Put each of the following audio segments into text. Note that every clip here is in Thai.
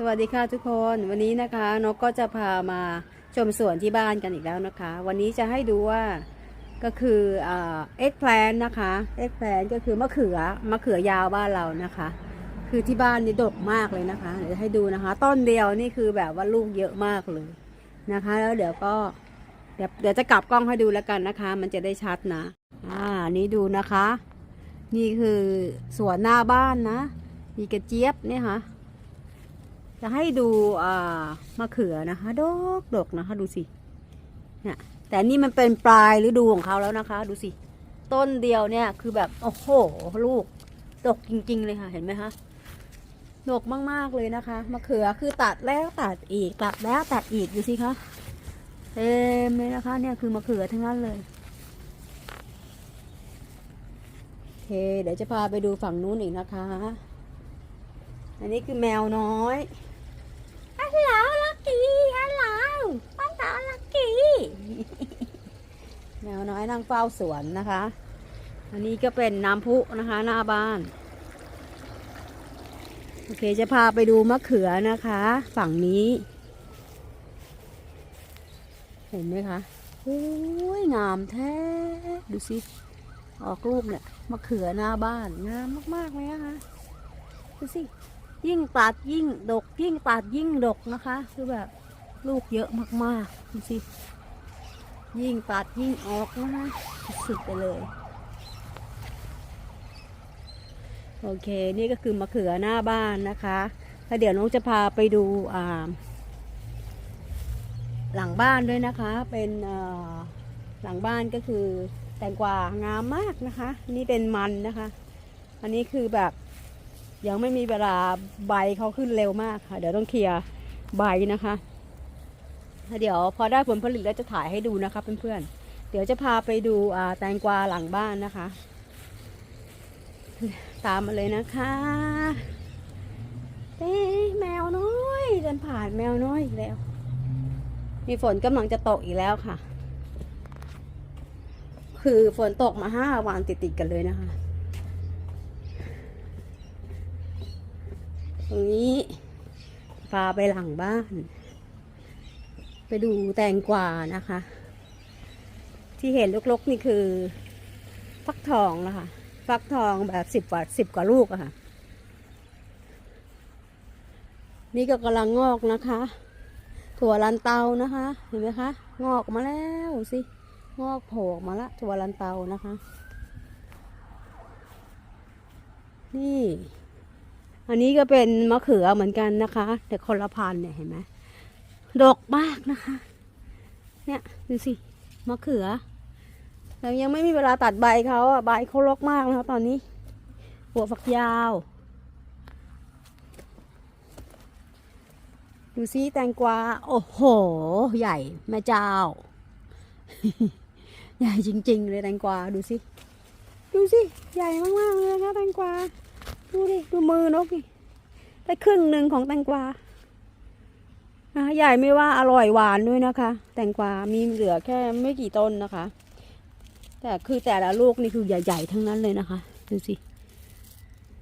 สวัสดีค่ะทุกคนวันนี้นะคะนกก็จะพามาชมสวนที่บ้านกันอีกแล้วนะคะ วันนี้จะให้ดูว่าก็คือเอ็กแพลนนะคะเอ็กแพลนก็คือมะเขือมะเขือยาวบ้านเรานะคะ คือที่บ้านนี่ดกมากเลยนะคะเดี๋ยวให้ดูนะคะ ต้นเดียวนี่คือแบบว่าลูกเยอะมากเลยนะคะ แล้วเดี๋ยวก็เดี๋ยวเดี๋ยวจะกลับกล้องให้ดูแล้วกันนะคะ มันจะได้ชัดนะอ่านี่ดูนะคะ นี่คือสวนหน้าบ้านนะ มีกระเจี๊ยบเนี่ยค่ะ จะให้ดูมะเขือนะคะดกดกนะคะดูสิเนี่ยแต่นี่มันเป็นปลายฤดูของเขาแล้วนะคะ ดูสิ ต้นเดียวเนี่ยคือแบบโอ้โหลูกดกจริง ๆ เลยค่ะเห็นไหมคะดกมากๆเลยนะคะมะเขือคือตัดแล้วตัดอีกตัดแล้วตัดอีกดูสิคะเต็มเลยนะคะ เนี่ยคือมะเขือทั้งนั้นเลยโอเคเดี๋ยวจะพาไปดูฝั่งนู้นอีกนะคะ อันนี้คือแมวน้อย ฮัลโหลลักกี้ ฮัลโหลฮัลโหลลักกี้ แมวน้อยนั่งเฝ้าสวนนะคะ อันนี้ก็เป็นน้ำพุนะคะ หน้าบ้าน โอเคจะพาไปดูมะเขือนะคะ ฝั่งนี้ เห็นไหมคะโอ้ยงามแท้ ดูสิ ออกรูปเนี่ยมะเขือหน้าบ้าน งามมากๆเลยนะคะดูสิ ยิ่งตัดยิ่งดก ยิ่งตัดยิ่งดกนะคะ คือแบบลูกเยอะมากๆดูสิ ยิ่งตัดยิ่งออกนะคะสุดไปเลย โอเค นี่ก็คือมะเขือหน้าบ้านนะคะแล้วเดี๋ยวน้องจะพาไปดูอ่าหลังบ้านด้วยนะคะ เป็นหลังบ้านก็คือแตงกวางามมากนะคะ นี่เป็นมันนะคะ อันนี้คือแบบยังไม่มีเวลาใบเขาขึ้นเร็วมากค่ะ เดี๋ยวต้องเคลียร์ใบนะคะ เดี๋ยวพอได้ผลผลิตแล้วจะถ่ายให้ดูนะคะเพื่อนๆ เดี๋ยวจะพาไปดูแตงกวาหลังบ้านนะคะ ตามมาเลยนะคะเอ๊แมวน้อยเดินผ่านแมวน้อยอีกแล้ว มีฝนกำลังจะตกอีกแล้วค่ะ คือฝนตกมาห้าวันติดๆกันเลยนะคะ ตรงนี้พาไปหลังบ้าน ไปดูแตงกวานะคะ ที่เห็นลกๆนี่คือฟักทองนะคะฟักทองแบบสิบกว่าสิบกว่าลูกอะค่ะ นี่ก็กำลังงอกนะคะ ถั่วลันเตานะคะ เห็นไหมคะ งอกมาแล้วสิงอกโผล่มาละถั่วลันเตานะคะ นี่ อันนี้ก็เป็นมะเขือเหมือนกันนะคะ แต่คนละพันเนี่ยเห็นไหม ดกมากนะคะ เนี่ยดูสิมะเขือแต่ยังไม่มีเวลาตัดใบเขาอะใบเขารกมากนะคะตอนนี้ หัวฝักยาว ดูซิแตงกวา โอ้โห ใหญ่แม่เจ้า ใหญ่จริง ๆ เลยแตงกวาดูสิ ดูสิ ใหญ่มาก ๆ เลยนะคะแตงกวา ดูดิ ดูมือนกดิได้ครึ่งหนึ่งของแตงกวาะใหญ่ไม่ว่าอร่อยหวานด้วยนะคะ แตงกวา มีเหลือแค่ไม่กี่ต้นนะคะ แต่คือแต่ละลูกนี่คือใหญ่ๆทั้งนั้นเลยนะคะ ดูสิ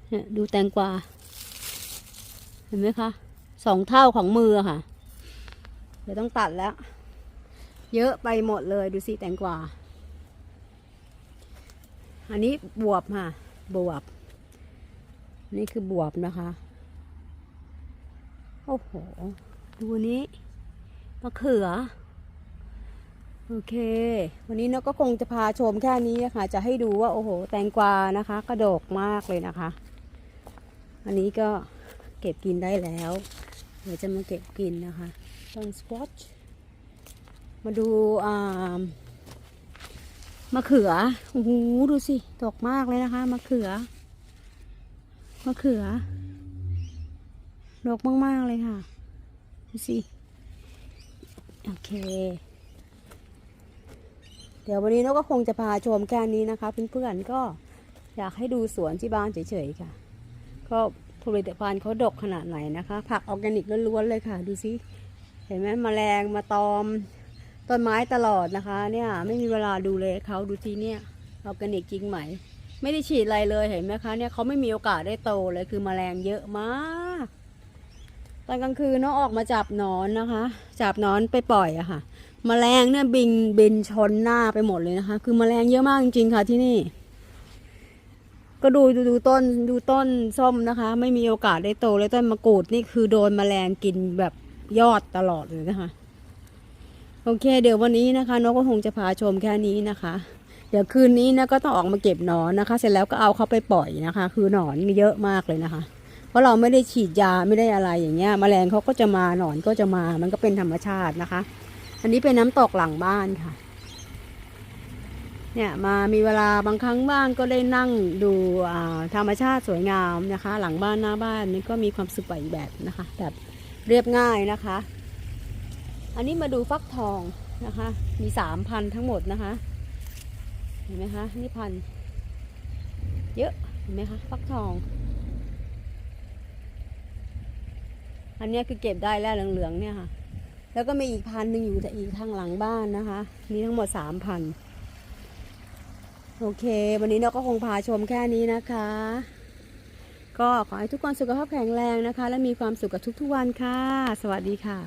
เนี่ยดูแตงกวา เห็นไหมคะสองเท่าของมือค่ะ เดี๋ยวต้องตัดแล้ว เยอะไปหมดเลยดูสิแตงกวา อันนี้บวบค่ะบวบ นี่คือบวบนะคะ โอ้โห ดูนี้มะเขือ โอเค วันนี้นกก็คงจะพาชมแค่นี้นะคะจะให้ดูว่า โอ้โห แตงกวานะคะ กระดกมากเลยนะคะ อันนี้ก็เก็บกินได้แล้ว เดี๋ยวจะมาเก็บกินนะคะต้นสควอชมาดูอ่ามะเขือ โอ้โห ดูสิ ดกมากเลยนะคะ มะเขือ มะเขือ ดกมาก ๆ เลยค่ะ ดูสิ โอเค เดี๋ยววันนี้นกก็คงจะพาชมแค่นี้นะคะเพื่อนๆก็อยากให้ดูสวนที่บ้านเฉยๆค่ะ ก็ผลิตภัณฑ์เขาดกขนาดไหนนะคะ ผักออร์แกนิกล้วนๆเลยค่ะ ดูสิ เห็นไหมแมลงมาตอมต้นไม้ตลอดนะคะ เนี่ยไม่มีเวลาดูเลยเขาดูสิเนี่ยออร์แกนิกจริงไหม ไม่ได้ฉีดอะไรเลยเห็นไหมคะเนี่ยเขาไม่มีโอกาสได้โตเลยคือแมลงเยอะมาก ตอนกลางคืนเนาะออกมาจับนอนนะคะ จับนอนไปปล่อยอะค่ะแมลงเนี่ยบินบินชนหน้าไปหมดเลยนะคะ คือแมลงเยอะมากจริงๆค่ะที่นี่ ก็ดูดูดูต้นดูต้นส้มนะคะ ไม่มีโอกาสได้โตเลยต้นมะกรูดนี่คือโดนแมลงกินแบบยอดตลอดเลยนะคะ โอเค เดี๋ยววันนี้นะคะนกก็คงจะพาชมแค่นี้นะคะ เดี๋ยวคืนนี้นะก็ต้องออกมาเก็บหนอนนะคะ เสร็จแล้วก็เอาเขาไปปล่อยนะคะ คือหนอนมีเยอะมากเลยนะคะ ราะเราไม่ได้ฉีดยาไม่ได้อะไรอย่างเงี้ยแมลงเขาก็จะมาหนอนก็จะมามันก็เป็นธรรมชาตินะคะ อันนี้เป็นน้ำตกหลังบ้านค่ะ เนี่ยมามีเวลาบางครั้งบ้างก็ได้นั่งดูธรรมชาติสวยงามนะคะ หลังบ้านหน้าบ้านนี่ก็มีความสุขไปอีกแบบนะคะ แบบเรียบง่ายนะคะ อันนี้มาดูฟักทองนะคะ มีสามพันทั้งหมดนะคะ เห็นไหมคะนี่พันเยอะเห็นไหมคะฟักทอง อันนี้คือเก็บได้แล้วเหลืองๆเนี่ยค่ะ แล้วก็มีอีกพันหนึ่งอยู่แต่อีกทางหลังบ้านนะคะ มีทั้งหมดสามพันโอเค วันนี้เราก็คงพาชมแค่นี้นะคะ ก็ขอให้ทุกคนสุขภาพแข็งแรงนะคะ และมีความสุขกับทุกๆวันค่ะ สวัสดีค่ะ